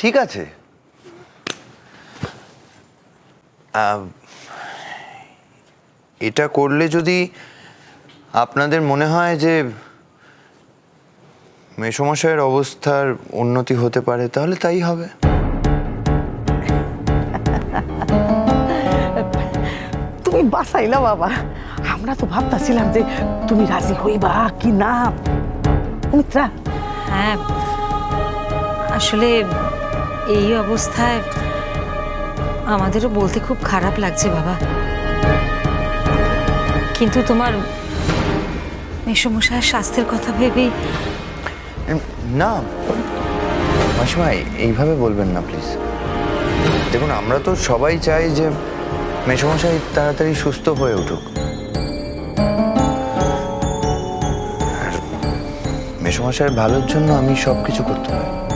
ঠিক আছে। এটা করলে যদি আপনাদের মনে হয় যে মেসমশাইয়ের অবস্থার উন্নতি হতে পারে তাহলে তাই হবে। তুমি বাঁচাইলা বাবা। আমরা তো ভাবতাছিলাম যে তুমি রাজি হইবা কি না। মিত্রা হ্যাঁ আসলে এই অবস্থায় আমাদেরও বলতে খুব খারাপ লাগছে, বাবা। কিন্তু তোমার মেসমশায়ের স্বাস্থ্যের কথা ভেবেই না। মাসিমা, এইভাবে বলবেন না, প্লিজ। দেখুন, আমরা তো সবাই চাই যে মেসমশাই তাড়াতাড়ি সুস্থ হয়ে উঠুক। মেসমশাইয়ের ভালোর জন্য আমি সব কিছু করতে পারি।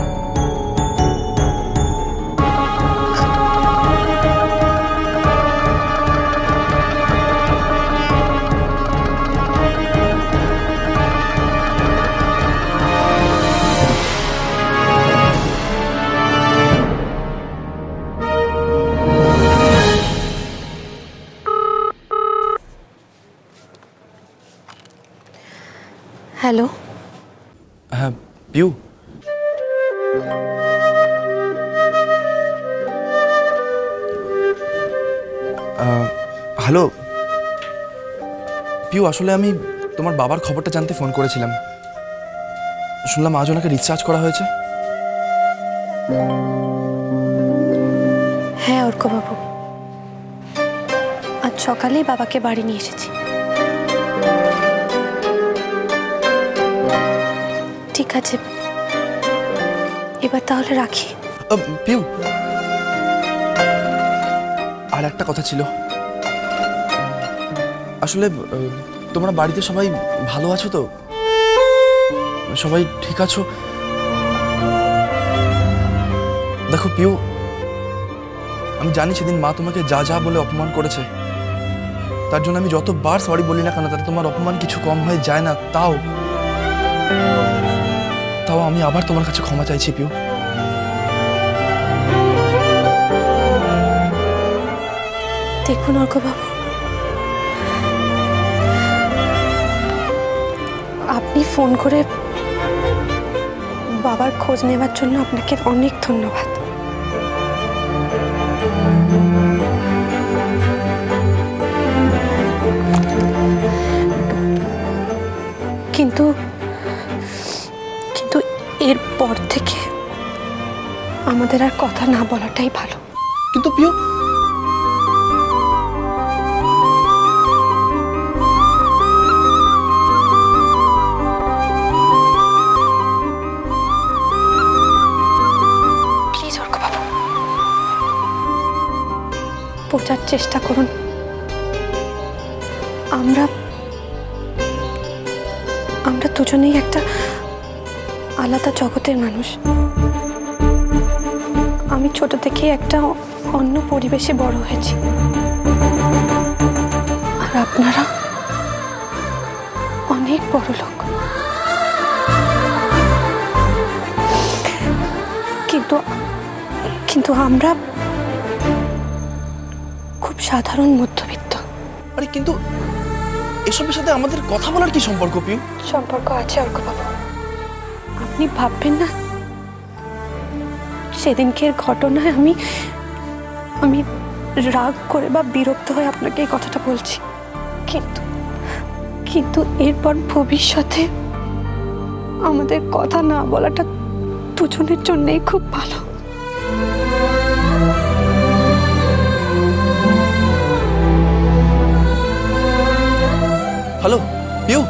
হ্যালো। হ্যাঁ পিউ। হ্যালো। পিউ আসলে আমি তোমার বাবার খবরটা জানতে ফোন করেছিলাম। শুনলাম আজ ওনাকে রিচার্জ করা হয়েছে। হ্যাঁ অর্কবাবু। আজ সকালেই বাবাকে বাড়ি নিয়ে এসেছি। ঠিক আছে। এবার তাহলে রাখি। পিউ। আর একটা কথা ছিল। আসলে তোমরা বাড়িতে সবাই ভালো আছো তো? সবাই ঠিক আছো? দেখো, পিউ, আমি জানি সেদিন মা তোমাকে যা যা বলে অপমান করেছে। তার জন্য আমি যতবার সরি বলি না কেন, তাতে তোমার অপমান কিছু কম হয়ে যায় না, তাও। তাও আমি আবার তোমার কাছে ক্ষমা চাইছি, পিউ। দেখুন অর্ঘবাবু আপনি ফোন করে বাবার খোঁজ নেওয়ার জন্য আপনাকে অনেক ধন্যবাদ। আমাদের আর কথা না বলাটাই ভালো। কিন্তু অর্কবাবু। বোঝার চেষ্টা করুন। আমরা আমরা দুজনেই একটা আলাদা জগতের মানুষ। আমি ছোট থেকে একটা অন্য পরিবেশে বড় হয়েছি। আর আপনারা অনেক বড় লোক। কিন্তু কিন্তু আমরা খুব সাধারণ মধ্যবিত্ত। আরে কিন্তু এসবের সাথে আমাদের কথা বলার কি সম্পর্ক পিউ? সম্পর্ক আছে অর্কবাবু। আপনি ভাববেন না সেদিনকের ঘটনায় আমি আমি রাগ করে বা বিরক্ত হয়ে আপনাকে এই কথাটা বলছি। কিন্তু কিন্তু এরপর ভবিষ্যতে আমাদের কথা না বলাটা দুজনের জন্যই খুব ভালো। হ্যালো, পিউ।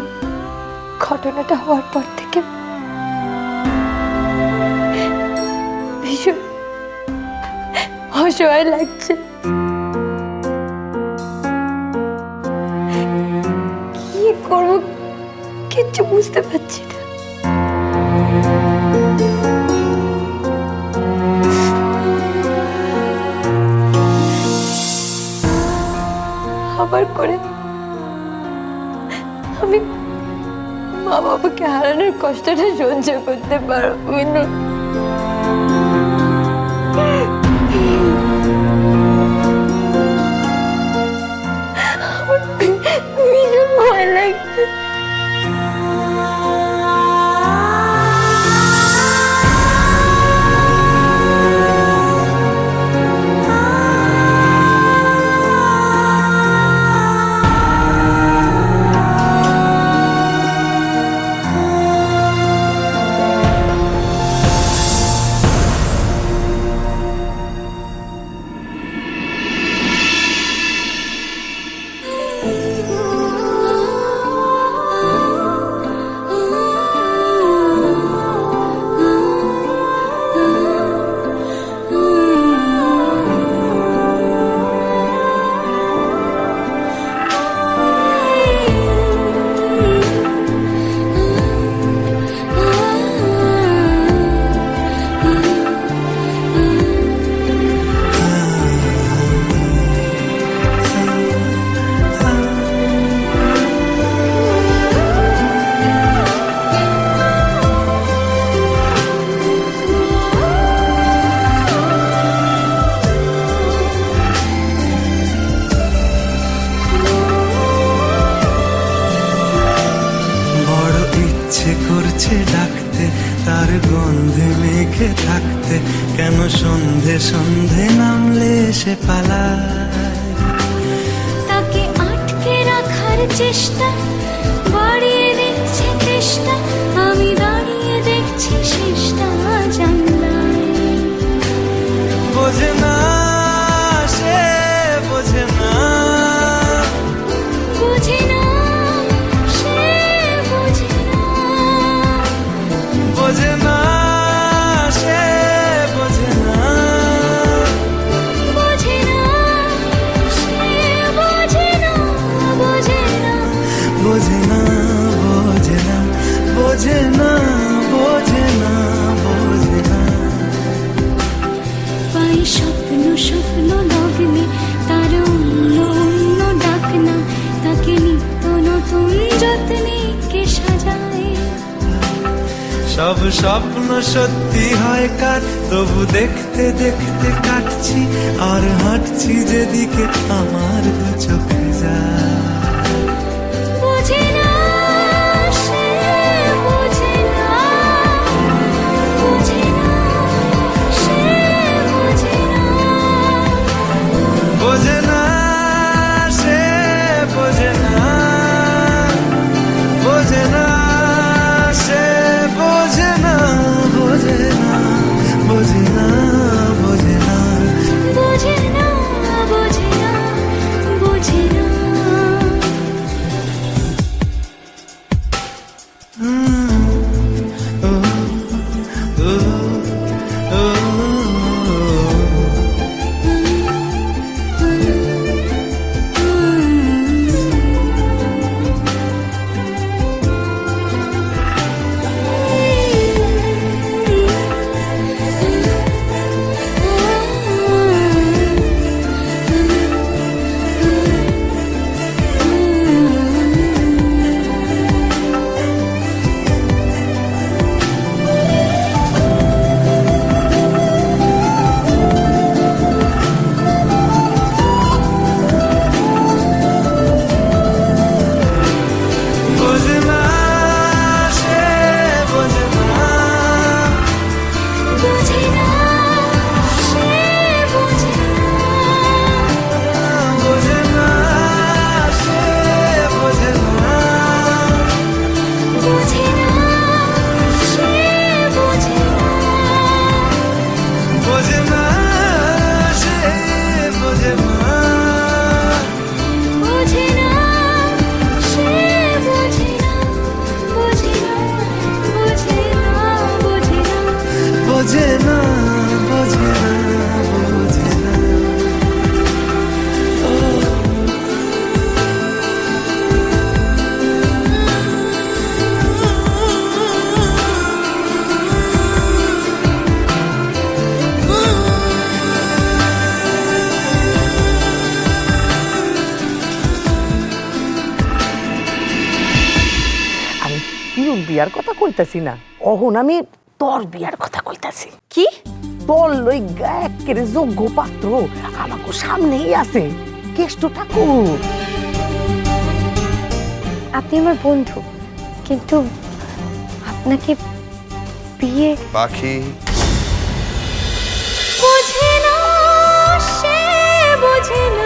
এই ঘটনাটা হওয়ার পর থেকে ভীষণ অসহায় লাগছে। কি করব কিচ্ছু বুঝতে পারছি না। আবার করে মা হারানোর কষ্টটা সহ্য করতে পারো না। কেন সন্ধে সন্ধে নামলে সে পালায়? তাকে আটকে রাখার চেষ্টা বাড়িয়ে দিচ্ছে চেষ্টা আমি দাঁড়িয়ে দেখছি শেষটা জানলায়। বোঝে না স্বপ্ন সত্যি হয় কার? তবু দেখতে দেখতে কাটছি আর হাঁটছি যেদিকে আমার দু চোখে যায়। বোঝে না বিয়ার কথা কইতাছি না। অহন আমি তোর বিয়ার কথা কইতাছি। কি? তোর লইগা একেবারে যোগ্য পাত্র আমাকে সামনেই আছে। কেষ্ট ঠাকুর। আপনি আমার বন্ধু কিন্তু আপনাকে বিয়ে পাখি। বোঝে না সে বোঝে না